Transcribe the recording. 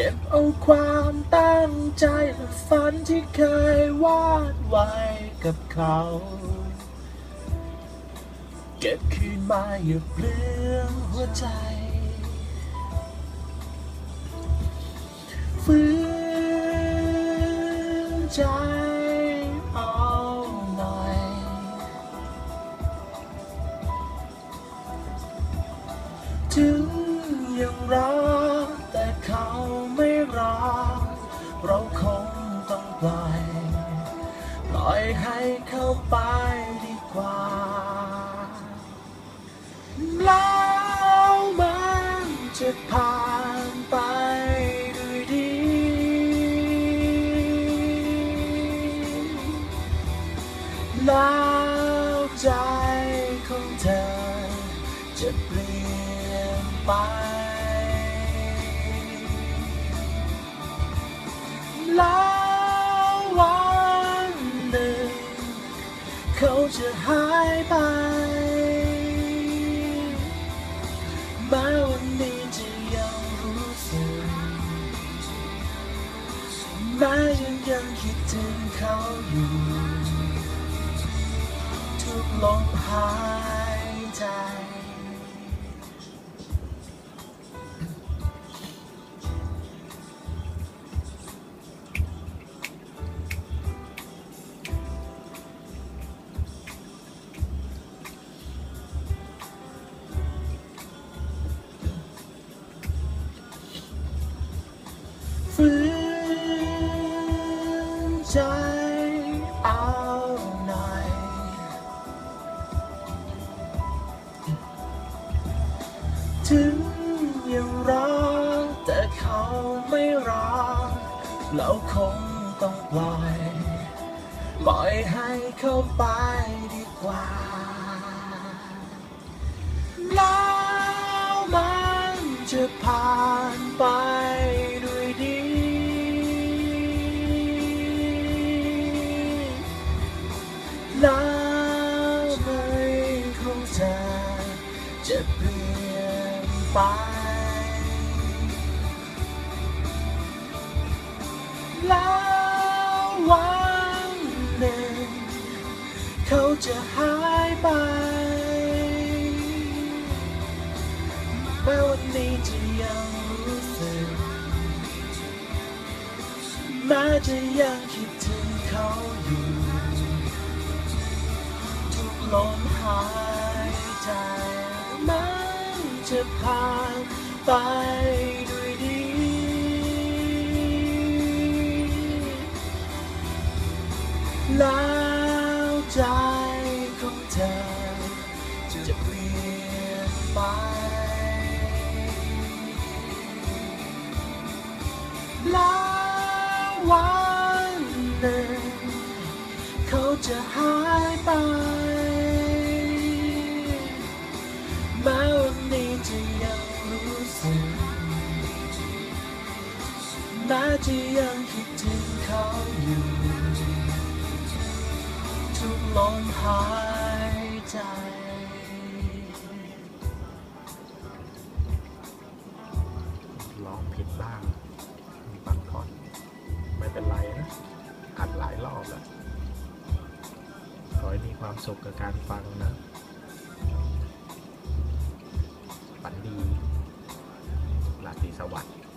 ก็บเอาความตั้งใจและฝันที่เคยวาดไว้กับเขา เก็บคืนมาอย่าเปลืองหัวใจฝืนใจเอาหน่อยถึงยังรักแต่เขา ล่อยให้เข้าไปดีกว่าแล้วมันจะผ่านไปด้วยดี แล้วใจของเธอจะเปลี่ยนไป แม้ยังยังคิดถึงเขาอยู่ ทุกลมหายใจ ใจเอาหน่อยถึงยังรักแต่เขาไม่รักเราคงต้องปล่อยปล่อยให้เขาไปดีกว่าแล้วมันจะผ่านไป ไป แล้ววันหนึ่งเขาจะหายไปแม้วันนี้จะยังรู้สึกแม้จะยังคิดถึงเขาอยู่ ทุกลมหายใจ จะผ่านไปด้วยดี แล้วใจของเธอจะเปลี่ยนไป แล้ววันหนึ่งเขาจะหายไป แม้จะยังคิดถึงเขาอยู่ ทุกลมหายใจร้องผิดบ้าง มีบางท่อน ไม่เป็นไรนะอัดหลายรอบแล้ว ขอให้มีความสุขกับการฟังนะฝันดีราตรีสวัสดิ์